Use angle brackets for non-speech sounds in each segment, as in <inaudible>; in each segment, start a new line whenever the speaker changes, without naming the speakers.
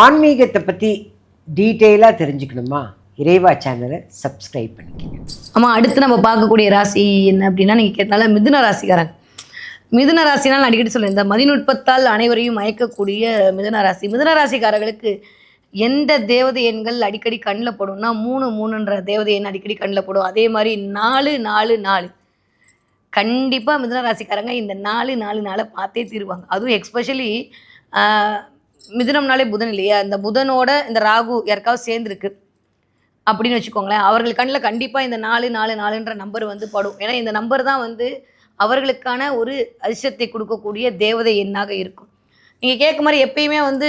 ஆன்மீகத்தை பற்றி டீட்டெயிலாக தெரிஞ்சுக்கணுமா? இறைவா சேனலை சப்ஸ்கிரைப் பண்ணிக்கங்க.
ஆமாம் அடுத்து நம்ம பார்க்கக்கூடிய ராசி என்ன அப்படின்னா நீங்கள் கேட்டனால மிதுன ராசிக்காரங்க. மிதுன ராசினால் நான் அடிக்கடி சொல்லுவேன் இந்த மதிநுட்பத்தால் அனைவரையும் மயக்கக்கூடிய மிதுன ராசி. மிதுன ராசிக்காரர்களுக்கு எந்த தேவதை எண்கள் அடிக்கடி கண்ணில் படும்னா மூணு மூணுன்ற தேவதை எண் அடிக்கடி கண்ணில் படும். அதே மாதிரி நாலு நாலு நாலு. கண்டிப்பாக மிதுன ராசிக்காரங்க இந்த நாலு நாலு நாளை பார்த்தே தீருவாங்க. அதுவும் எக்ஸ்பெஷலி மிதுனம்னாலே புதன் இல்லையா? இந்த புதனோட இந்த ராகு யாருக்காவது சேர்ந்துருக்கு. அப்படின்னு வச்சுக்கோங்களேன். அவர்கள் கண்ணில் கண்டிப்பாக இந்த நாலு நாலு நாலுன்ற நம்பர் வந்து படும். ஏன்னா இந்த நம்பர் தான் வந்து அவர்களுக்கான ஒரு அதிர்ஷ்டத்தை கொடுக்கக்கூடிய தேவதை எண்ணாக இருக்கும். நீங்கள் கேட்க மாதிரி எப்பயுமே வந்து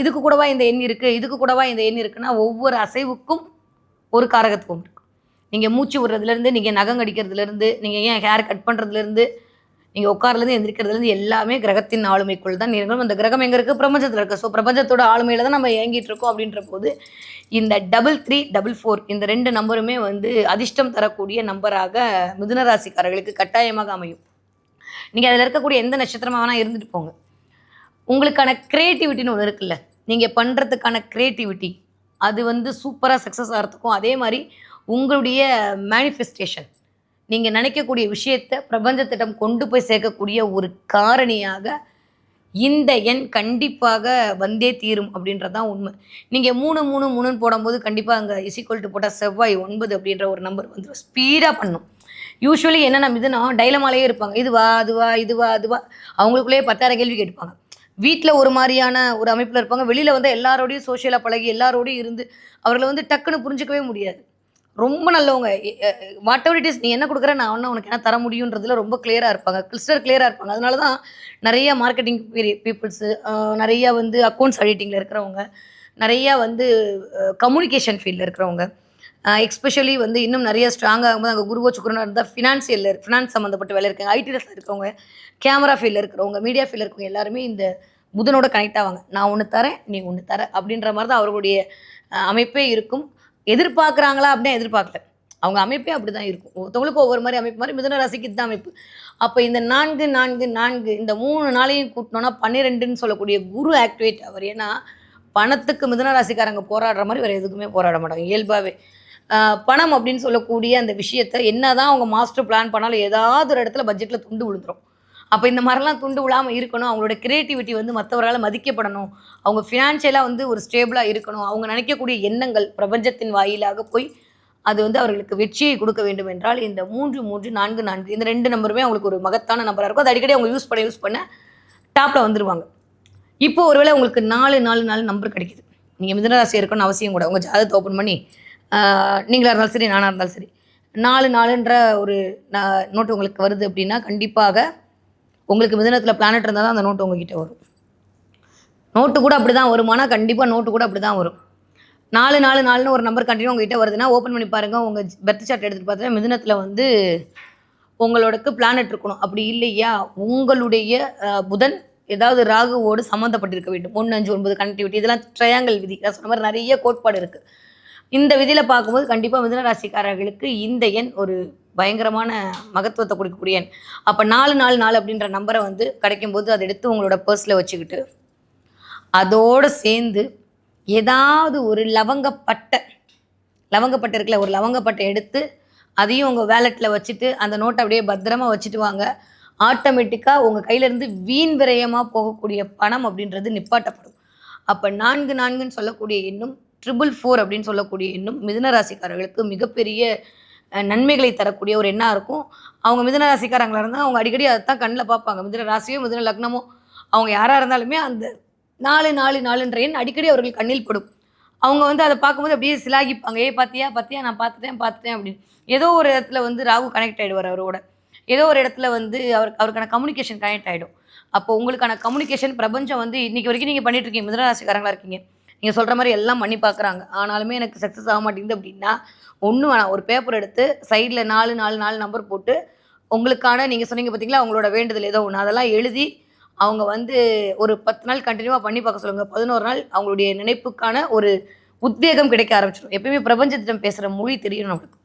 இதுக்கு கூடவா இந்த எண் இருக்குது இதுக்கு கூடவா இந்த எண் இருக்குன்னா ஒவ்வொரு அசைவுக்கும் ஒரு காரகத்துவம் இருக்கும். நீங்கள் மூச்சு விடுறதுலேருந்து நீங்கள் நகம் கடிக்கிறதுலேருந்து நீங்கள் ஏன் ஹேர் கட் பண்ணுறதுலேருந்து நீங்கள் உட்கார்லேருந்து எந்திரிக்கிறதுலேருந்து எல்லாமே கிரகத்தின் ஆளுமைக்குள் தான் இருக்கும் அந்த கிரகம் எங்கே இருக்குது பிரபஞ்சத்தில் இருக்குது ஸோ பிரபஞ்சத்தோட ஆளுமையில் தான் நம்ம இயங்கிட்டு இருக்கோம் அப்படின்ற போது இந்த டபுள் த்ரீ டபுள் ஃபோர் இந்த ரெண்டு நம்பருமே வந்து அதிர்ஷ்டம் தரக்கூடிய நம்பராக மிதுன ராசிக்காரர்களுக்கு கட்டாயமாக அமையும். நீங்கள் அதில் இருக்கக்கூடிய எந்த நட்சத்திரமாக வேணால் இருந்துட்டு போங்க. உங்களுக்கான க்ரியேட்டிவிட்டின்னு ஒன்று இருக்குல்ல. நீங்கள் பண்ணுறதுக்கான க்ரியேட்டிவிட்டி அது வந்து சூப்பராக சக்ஸஸ் ஆகிறதுக்கும் அதே மாதிரி உங்களுடைய மேனிஃபெஸ்டேஷன் நீங்கள் நினைக்கக்கூடிய விஷயத்தை பிரபஞ்சத்திடம் கொண்டு போய் சேர்க்கக்கூடிய ஒரு காரணியாக இந்த எண் கண்டிப்பாக வந்தே தீரும் அப்படின்றது தான் உண்மை. நீங்கள் மூணு மூணு மூணுன்னு போடும்போது கண்டிப்பாக அங்கே இசிக்வல் டு போட்டால் செவ்வாய் ஒன்பது அப்படின்ற ஒரு நம்பர் வந்துடும் ஸ்பீடாக பண்ணும். யூஸ்வலி என்னென்ன இதுனா டைலமாலேயே இருப்பாங்க. இதுவா அதுவா இதுவா அதுவா அவங்களுக்குள்ளேயே பத்தாயிரம் கேள்வி கேட்பாங்க. வீட்டில் ஒரு மாதிரியான ஒரு அமைப்பில் இருப்பாங்க. வெளியில் வந்து எல்லாரோடையும் சோஷியலாக பழகி எல்லாரோடையும் இருந்து அவர்களை வந்து டக்குன்னு புரிஞ்சுக்கவே முடியாது. ரொம்ப நல்லவங்க. வாட் எவர் இட் இஸ் நீ என்ன கொடுக்குற நான் ஒன்று உனக்கு என்ன தர முடியுன்றதுல ரொம்ப கிளியராக இருப்பாங்க. கிறிஸ்டர் கிளியராக இருப்பாங்க. அதனால தான் நிறைய மார்க்கெட்டிங் பீப்புள்ஸு நிறைய வந்து அக்கௌண்ட்ஸ் எடிட்டிங்கில் இருக்கிறவங்க நிறையா வந்து கம்யூனிகேஷன் ஃபீல்டில் இருக்கிறவங்க எக்ஸ்பெஷலி வந்து இன்னும் நிறைய ஸ்ட்ராங்காக ஆகும்போது அங்கே குருவோ சுக்கரனாக இருந்தால் ஃபினான்சியல் ஃபினான்ஸ் சம்மந்தப்பட்ட வேலை இருக்காங்க. ஐடிஎஸ் இருக்கவங்க கேமரா ஃபீல்டில் இருக்கிறவங்க மீடியா ஃபீல்டில் இருக்கவங்க எல்லாருமே இந்த புதனோட கனெக்ட் ஆவாங்க. நான் ஒன்று தரேன் நீ ஒன்று தர அப்படின்ற மாதிரி தான் அவர்களுடைய அமைப்பே இருக்கும். எதிர்பார்க்குறாங்களா அப்படின்னா எதிர்பார்க்கல. அவங்க அமைப்பே அப்படி தான் இருக்கும். ஒருத்தவங்களுக்கு ஒவ்வொரு மாதிரி அமைப்பு மாதிரி மிதன ராசிக்கு தான் அமைப்பு. அப்போ இந்த நான்கு நான்கு நான்கு இந்த மூணு நாளையும் கூட்டினோன்னா பன்னிரெண்டுன்னு சொல்லக்கூடிய குரு ஆக்டிவேட் அவர் ஏன்னா பணத்துக்கு மிதன ராசிக்காரங்க போராடுற மாதிரி வேறு எதுக்குமே போராட மாட்டாங்க. இயல்பாகவே பணம் அப்படின்னு சொல்லக்கூடிய அந்த விஷயத்தை என்னதான் அவங்க மாஸ்டர் பிளான் பண்ணாலும் ஏதாவது ஒரு இடத்துல பட்ஜெட்டில் துண்டு விழுந்துடும் அப்போ இந்த மாதிரிலாம் துண்டு விழாமல் இருக்கணும். அவங்களோட கிரியேட்டிவிட்டி வந்து மற்றவரால் மதிக்கப்படணும். அவங்க ஃபினான்ஷியலாக வந்து ஒரு ஸ்டேபிளாக இருக்கணும். அவங்க நினைக்கக்கூடிய எண்ணங்கள் பிரபஞ்சத்தின் வாயிலாக போய் அது வந்து அவர்களுக்கு வெற்றியை கொடுக்க வேண்டும் என்றால் இந்த மூன்று மூன்று நான்கு நான்கு இந்த ரெண்டு நம்பருமே அவங்களுக்கு ஒரு மகத்தான நம்பராக இருக்கும். அது அடிக்கடி அவங்க யூஸ் பண்ண யூஸ் பண்ண டாப்பில் வந்துடுவாங்க இப்போ ஒருவேளை உங்களுக்கு நாலு நாலு நாலு நம்பர் கிடைக்குது. நீங்கள் மிதனராசி இருக்கணும்னு அவசியம் கூட. உங்கள் ஜாதகத்தை ஓப்பன் பண்ணி நீங்களாக இருந்தாலும் சரி நானாக இருந்தாலும் சரி. நாலு நாலுன்ற ஒரு நோட்டு உங்களுக்கு வருது அப்படின்னா கண்டிப்பாக உங்களுக்கு மிதனத்தில் பிளானட் இருந்தால் தான் அந்த நோட்டு உங்ககிட்ட வரும். நோட்டு கூட அப்படி தான் வருமானா கண்டிப்பாக நோட்டு கூட அப்படி தான் வரும். நாலு நாலு நாலுன்னு ஒரு நம்பர் கண்டினியூ உங்ககிட்ட வருதுன்னா ஓப்பன் பண்ணி பாருங்கள் உங்கள் பெர்த் சார்ட் எடுத்துகிட்டு பார்த்தீங்கன்னா மிதனத்தில் வந்து உங்களோடக்கு பிளானட் இருக்கணும். அப்படி இல்லையா? உங்களுடைய புதன் ஏதாவது ராகுவோடு சம்மந்தப்பட்டிருக்க வேண்டும். ஒன்று அஞ்சு ஒன்பது கனெக்டிவிட்டி இதெல்லாம் ட்ரையாங்கல் விதி. நான் சொன்ன மாதிரி நிறைய கோட்பாடு இருக்குது இந்த விதியில் பார்க்கும்போது கண்டிப்பாக மிதுன ராசிக்காரர்களுக்கு இந்த எண் ஒரு பயங்கரமான மகத்துவத்தை கொடுக்கக்கூடிய எண். அப்போ நாலு நாலு நாலு அப்படின்ற நம்பரை வந்து கிடைக்கும்போது அதை எடுத்து உங்களோட பர்ஸில் வச்சுக்கிட்டு அதோடு சேர்ந்து ஏதாவது ஒரு லவங்கப்பட்டை லவங்கப்பட்டை இருக்குல்ல ஒரு லவங்கப்பட்டை எடுத்து அதையும் உங்கள் வேலெட்டில் வச்சுட்டு அந்த நோட்டை அப்படியே பத்திரமா வச்சுட்டு வாங்க. ஆட்டோமேட்டிக்காக உங்கள் கையிலேருந்து வீண் விரயமாக போகக்கூடிய பணம் அப்படின்றது நிப்பாட்டப்படும். அப்போ நான்கு நான்குன்னு சொல்லக்கூடிய எண்ணும் ட்ரிபிள் ஃபோர் அப்படின்னு சொல்லக்கூடிய இன்னும் மிதுன ராசிக்காரர்களுக்கு மிகப்பெரிய நன்மைகளை தரக்கூடிய ஒரு எண்ணாக இருக்கும். அவங்க மிதுன ராசிக்காரங்களாக இருந்தால் அவங்க அடிக்கடி அதை தான் கண்ணில் பார்ப்பாங்க. மிதுன ராசியோ மிதுன லக்னமோ அவங்க யாராக இருந்தாலுமே அந்த நாலு நாலு நாலுன்ற எண் அடிக்கடி அவர்கள் கண்ணில் படும். அவங்க வந்து அதை பார்க்கும்போது அப்படியே சிலாகிப்பாங்க. ஏ பார்த்தியா பார்த்தியா நான் பார்த்துட்டேன் பார்த்துட்டேன் அப்படின்னு. ஏதோ ஒரு இடத்துல வந்து ராகு கனெக்ட் ஆகிடுவார் அவரோட. ஏதோ ஒரு இடத்துல வந்து அவர் அவருக்கான கம்யூனிகேஷன் கனெக்ட் ஆகிடும் அப்போ உங்களுக்கான கம்யூனிகேஷன் பிரபஞ்சம் வந்து இன்றைக்கி வரைக்கும் நீங்கள் பண்ணிகிட்டு இருக்கீங்க. மிதனராசிக்காரங்களா இருக்கீங்க. நீங்கள் சொல்கிற மாதிரி எல்லாம் பண்ணி பார்க்குறாங்க ஆனாலுமே எனக்கு சக்ஸஸ் ஆக மாட்டேங்குது அப்படின்னா ஒன்றும் வேணாம். ஒரு பேப்பர் எடுத்து சைடில் நாலு நாலு நாலு நம்பர் போட்டு உங்களுக்கான நீங்கள் சொன்னீங்க பார்த்தீங்களா அவங்களோட வேண்டுதல் ஏதோ ஒன்று அதெல்லாம் எழுதி அவங்க வந்து ஒரு பத்து நாள் கண்டினியூவாக பண்ணி பார்க்க சொல்லுங்கள் பதினோரு நாள் அவங்களுடைய நினைப்புக்கான ஒரு உத்வேகம் கிடைக்க ஆரம்பிச்சிடும். எப்பயுமே பிரபஞ்சத்திடம் பேசுகிற மொழி தெரியும் நம்மளுக்கு.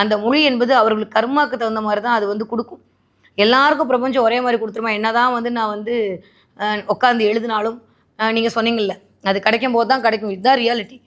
அந்த மொழி என்பது அவர்களுக்கு கர்மாக்கு தகுந்த மாதிரி தான் அது வந்து கொடுக்கும். எல்லாருக்கும் பிரபஞ்சம் ஒரே மாதிரி கொடுத்துருமா? என்னதான் வந்து நான் வந்து உட்காந்து எழுதினாலும் நீங்கள் சொன்னீங்கல்ல அது கிடைக்கும் போது தான் கிடைக்கும். இதுதான் ரியாலிட்டி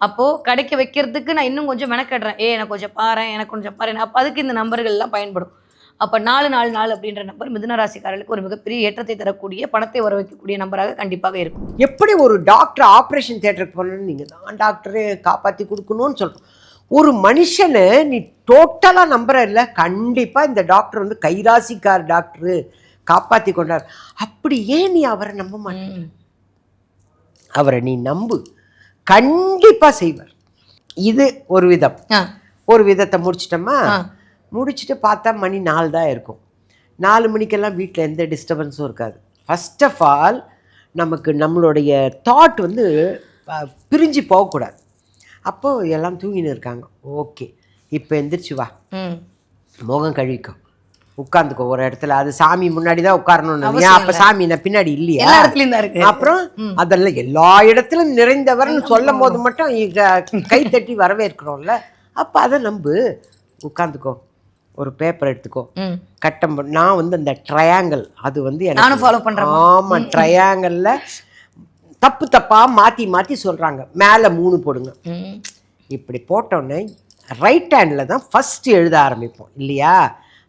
அப்போது கிடைக்க வைக்கிறதுக்கு நான் இன்னும் கொஞ்சம் மெனக்கடுறேன். ஏ எனக்கு கொஞ்சம் பாரு எனக்கு கொஞ்சம் பாரு. அப்போ அதுக்கு இந்த நம்பர்கள் எல்லாம் பயன்படும். அப்போ நாலு நாலு நாலு அப்படின்ற நம்பர் மிதுன ராசிக்காரர்களுக்கு ஒரு மிகப்பெரிய ஏற்றத்தை தரக்கூடிய பணத்தை வர வைக்கக்கூடிய நம்பராக கண்டிப்பாக இருக்கும்.
எப்படி ஒரு டாக்டர் ஆப்ரேஷன் தேட்டருக்கு போகணும்னு நீங்கள் தான் டாக்டரே காப்பாற்றி கொடுக்கணும்னு சொல்கிறோம் ஒரு மனுஷனை நீ டோட்டலாக நம்புற இல்லை கண்டிப்பாக இந்த டாக்டர் வந்து கைராசிக்கார் டாக்டரு காப்பாற்றி கொண்டார். அப்படி ஏன் நீ அவரை நம்ப மாட்டே
ம்.
அவரை நீ நம்பு. கண்டிப்பாக செய்வார். இது ஒரு விதம். ஒரு விதத்தை முடிச்சிட்டோமா. முடிச்சுட்டு பார்த்தா மணி நாலு தான் இருக்கும். நாலு மணிக்கெல்லாம் வீட்டில் எந்த டிஸ்டர்பன்ஸும் இருக்காது. ஃபர்ஸ்ட் ஆஃப் ஆல் நமக்கு நம்மளுடைய தாட் வந்து பிரிஞ்சு போகக்கூடாது. அப்போது எல்லாம் தூங்கின்னு இருக்காங்க. ஓகே இப்போ எந்திரிச்சு வா. முகம் கழுவிக்கோ. உட்காந்துக்கோ ஒரு இடத்துல. அது சாமி முன்னாடி தான் உட்காரணும்னு ஏன் அப்போ சாமி நான் பின்னாடி இல்லையா?
எல்லா இடத்துலையும் தான் இருக்கு.
அப்புறம் அதெல்லாம் எல்லா இடத்திலும் நிறைந்தவர்னு சொல்லும் போது மட்டும் கை தட்டி வரவேற்கிறோம்ல. அப்ப அதை நம்பு. உட்காந்துக்கோ ஒரு பேப்பர் எடுத்துக்கோ. கட்டம். நான் வந்து அந்த ட்ரையாங்கிள் அது வந்து எனக்கு-
ஃபாலோ பண்றேன்
ஆமா ட்ரையாங்கிளில் தப்பு தப்பா மாத்தி மாத்தி சொல்றாங்க. மேலே மூணு போடுங்க. இப்படி போட்டோன்னே ரைட் ஹேண்டில் தான் ஃபர்ஸ்ட் எழுத ஆரம்பிப்போம். இல்லையா?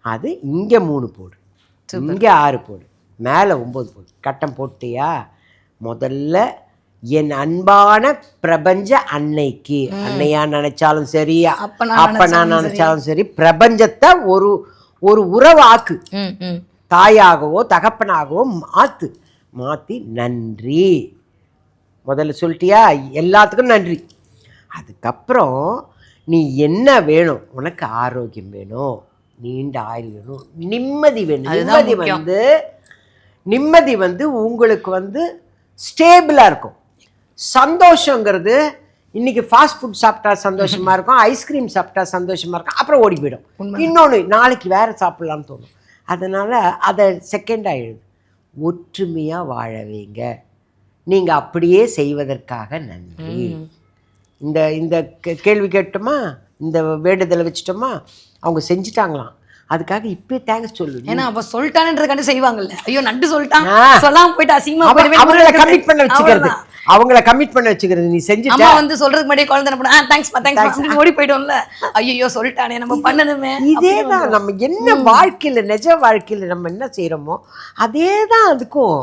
அது இங்கே மூணு போடு. இங்கே ஆறு போடு. மேலே ஒம்பது போடு. கட்டம் போட்டியா? முதல்ல என் அன்பான பிரபஞ்ச அன்னைக்கு. அன்னையா நினைச்சாலும் சரி
அப்ப நான்
அப்ப நான் நினைச்சாலும் சரி. பிரபஞ்சத்தை ஒரு ஒரு உறவாக்கு. தாயாகவோ தகப்பனாகவோ மாத்து. மாத்தி நன்றி. முதல்ல சொல்லிட்டியா? எல்லாத்துக்கும் நன்றி. அதுக்கப்புறம் நீ என்ன வேணும்? உனக்கு ஆரோக்கியம் வேணும். நீண்ட ஆயுள் வேணும். நிம்மதி வேணும். நிம்மதி. வந்து நிம்மதி வந்து உங்களுக்கு வந்து ஸ்டேபிளாக இருக்கும். சந்தோஷங்கிறது இன்னைக்கு ஃபாஸ்ட் ஃபுட் சாப்பிட்டா சந்தோஷமா இருக்கும் <laughs> ஐஸ்கிரீம் சாப்பிட்டா சந்தோஷமா இருக்கும் அப்புறம் ஓடி போயிடும். இன்னொன்று நாளைக்கு வேற சாப்பிடலாம்னு தோணும். அதனால அதை செகண்டாக எழுது. ஒற்றுமையாக வாழ வைங்க. நீங்கள் அப்படியே செய்வதற்காக நன்றி. இந்த இந்த கேள்வி கேட்டோமா? இந்த வேண்டுதலை வச்சுட்டோமா? அவங்க செஞ்சுட்டாங்களாம். அதுக்காக இப்பயே தேங்க்ஸ் சொல்லு.
ஏன்னா அப்ப சொல்லிட்டானன்றதுக்காண்டி செய்வாங்கல்ல. ஐயோ நண்டு சொல்லிட்டான். சொல்லாம போயிட்டு அசிங்கமா
அவ- அவங்கள கமிட் பண்ண வச்சுக்கிறது. அவங்கள கமிட் பண்ண வச்சுக்கிறது. நீ செஞ்சுட்ட.
அம்மா வந்து சொல்றதுக்கு முன்னாடியே குழந்தை ஆ தேங்க்ஸ் தேங்க்ஸ் அப்படின்னு ஓடி போயிடும்ல ஐயோ சொல்லிட்டானே நம்ம பண்ணணுமே.
இதே தான் நம்ம என்ன வாழ்க்கையில் நிஜ வாழ்க்கையில் நம்ம என்ன செய்கிறோமோ அதே தான் அதுக்கும்.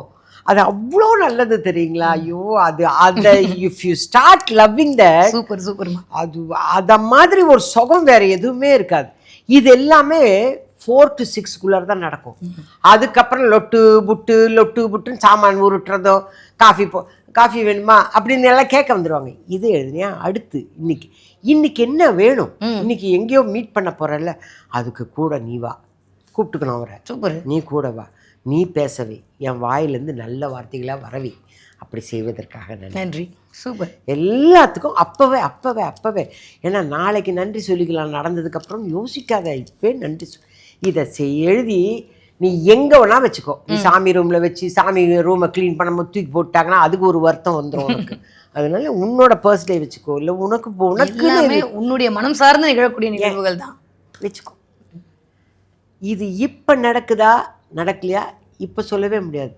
அது அவ்வளோ நல்லது தெரியுங்களா? ஐயோ அது அதை if you start loving the
super சூப்பர்மா.
அது அத மாதிரி ஒரு சுகம் வேற எதுவுமே இருக்காது. இது எல்லாமே ஃபோர் டு சிக்ஸ்க்குள்ளே தான் நடக்கும். அதுக்கப்புறம் லொட்டு புட்டு லொட்டு புட்டுன்னு சாமான் உருட்டுறதோ காஃபி போ காஃபி வேணுமா? அப்படின்னு எல்லாம் கேட்க வந்துடுவாங்க இது எழுதுனியா அடுத்து இன்னைக்கு. இன்னைக்கு என்ன வேணும்? இன்னைக்கு எங்கேயோ மீட் பண்ண போறல்ல அதுக்கு கூட நீ வா. கூப்பிட்டுக்கணும் அவரை.
சூப்பர்.
நீ கூட வா. நீ பேசவே என் வாயிலேருந்து நல்ல வார்த்தைகளாக வரவே. அப்படி செய்வதற்காக நன்றி.
நன்றி. சூப்பர்.
எல்லாத்துக்கும் அப்போவே அப்போவே அப்போவே. ஏன்னா நாளைக்கு நன்றி சொல்லிக்கலாம். நடந்ததுக்கப்புறம் யோசிக்காத இப்பவே நன்றி சொல் இதை எழுதி நீ எங்கே வேணா வச்சுக்கோ. நீ சாமி ரூமில் வச்சு சாமி ரூமை க்ளீன் பண்ணும்போது தூக்கி போட்டாங்கன்னா அதுக்கு ஒரு வருத்தம் வந்துடும் உனக்கு. அதனால உன்னோட பர்ஸ்டே வச்சுக்கோ. இல்லை உனக்கு இப்போ
எல்லாமே உன்னுடைய மனம் சார்ந்து நிகழக்கூடிய நிகழ்வுகள் தான்.
வச்சுக்கோ. இது இப்போ நடக்குதா? நடக்கலையா? இப்போ சொல்லவே முடியாது.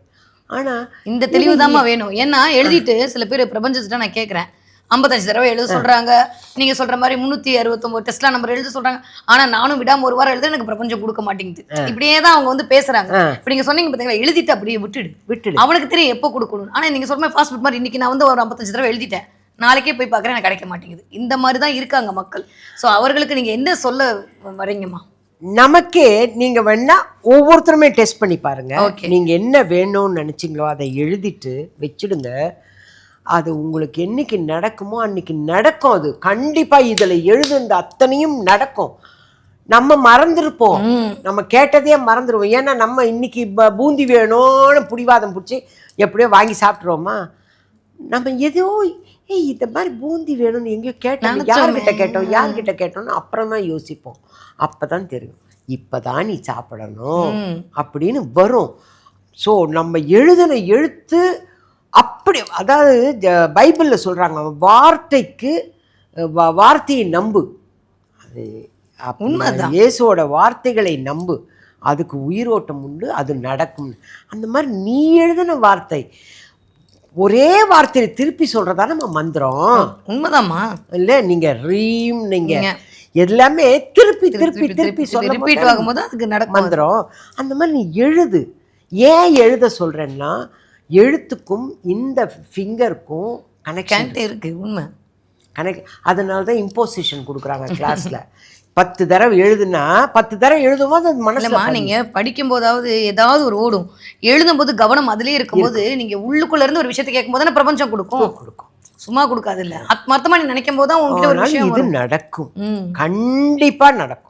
ஆனால்
இந்த தெளிவு தாம்மா வேணும். ஏன்னா எழுதிட்டு சில பேர் பிரபஞ்சத்திட்ட நான் கேட்குறேன் ஐம்பத்தஞ்சு தடவை எழுத சொல்றாங்க. நீங்க சொல்ற மாதிரி முந்நூற்றி அறுபத்தொம்பது டெஸ்ட்லாம் நம்பர் எழுத சொல்றாங்க. ஆனா நானும் விடாம ஒரு வாரம் எழுத எனக்கு பிரபஞ்சம் கொடுக்க மாட்டேங்குது. இப்படியே தான் அவங்க வந்து பேசுறாங்க.
ஆ.
இப்ப நீங்க சொன்னீங்க பாத்தீங்களா எழுதிட்டு அப்படியே விட்டுடு.
விட்டுடு.
அவனுக்கு தெரியும் எப்போ கொடுக்கணும் ஆனா நீங்க சொல்ற மாதிரி ஃபாஸ்ட் ஃபுட் மாதிரி இன்னைக்கு நான் வந்து ஒரு ஐம்பத்தஞ்சு தடவை எழுதிட்டேன். நாளைக்கே போய் பார்க்குறேன் எனக்கு கிடைக்க மாட்டேங்குது. இந்த மாதிரி தான் இருக்காங்க மக்கள். ஸோ அவர்களுக்கு நீங்க என்ன சொல்ல வரீங்கம்மா
நமக்கே நீங்க வேணா ஒவ்வொருத்தருமே டெஸ்ட் பண்ணி பாருங்க. நீங்க என்ன வேணும்னு நினைச்சீங்களோ அதை எழுதிட்டு வச்சிடுங்க. அது உங்களுக்கு என்னைக்கு நடக்குமோ அன்னைக்கு நடக்கும் அது. கண்டிப்பா இதுல எழுதுந்த அத்தனையும் நடக்கும். நம்ம மறந்துருப்போம். நம்ம கேட்டதையே மறந்துடுவோம் ஏன்னா நம்ம இன்னைக்கு பூந்தி வேணும்னு புடிவாதம் பிடிச்சி எப்படியோ வாங்கி சாப்பிட்ருவோமா நம்ம ஏதோ ஏய் இந்த மாதிரி பூந்தி வேணும்னு எங்கேயோ கேட்டோம். யார்கிட்ட கேட்டோம்? யார்கிட்ட கேட்டோம்னு அப்புறம் தான் யோசிப்போம். அப்பதான் தெரியும். இப்பதான் நீ சாப்பிடணும். அப்படின்னு வரும். ஸோ நம்ம எழுதின எழுத்து அப்படி அதாவது பைபிள்ல சொல்றாங்க வார்த்தைக்கு வார்த்தையை நம்பு. அது அப்ப
உண்மைதான்.
இயேசுவோட வார்த்தைகளை நம்பு. அதுக்கு உயிரோட்டம் உண்டு அது நடக்கும் அந்த மாதிரி நீ எழுதின வார்த்தை. ஒரே வார்த்தையை திருப்பி சொல்றதா நம்ம மந்திரம்.
உண்மைதாம்மா.
இல்ல நீங்க ரீம் நீங்க எல்லாமே திருப்பி திருப்பி திருப்பி சொல்ல
ரிப்பீட் ஆகும்போது அதுக்கு நடக்கும்
மந்திரம். அந்த மாதிரி நீ எழுது. ஏன் எழுத சொல்றேன்னா எழுத்துக்கும் இந்த ஃபிங்கருக்கும் கனெக்ஷன்
இருக்கு. உண்மை.
கனெக்ட் அதனால தான் இம்போசிஷன் கொடுக்குறாங்க கிளாஸ்ல பத்து தடவை எழுதுனா பத்து தடவை எழுதும்போது அது மனசுல
இல்லம்மா நீங்க படிக்கும் போதாவது ஏதாவது ஒரு ஓடும். எழுதும்போது கவனம் அதுலயே இருக்கும்போது நீங்க உள்ளுக்குள்ள இருந்து ஒரு விஷயத்தை கேட்கும் போது பிரபஞ்சம் கொடுக்கும்.
கொடுக்கும்
சும்மா கொடுக்காது இல்ல ஆத்மார்த்தமா நீ நினைக்கும் போது தான் உங்ககிட்ட ஒரு விஷயம்
இது நடக்கும். கண்டிப்பா நடக்கும்.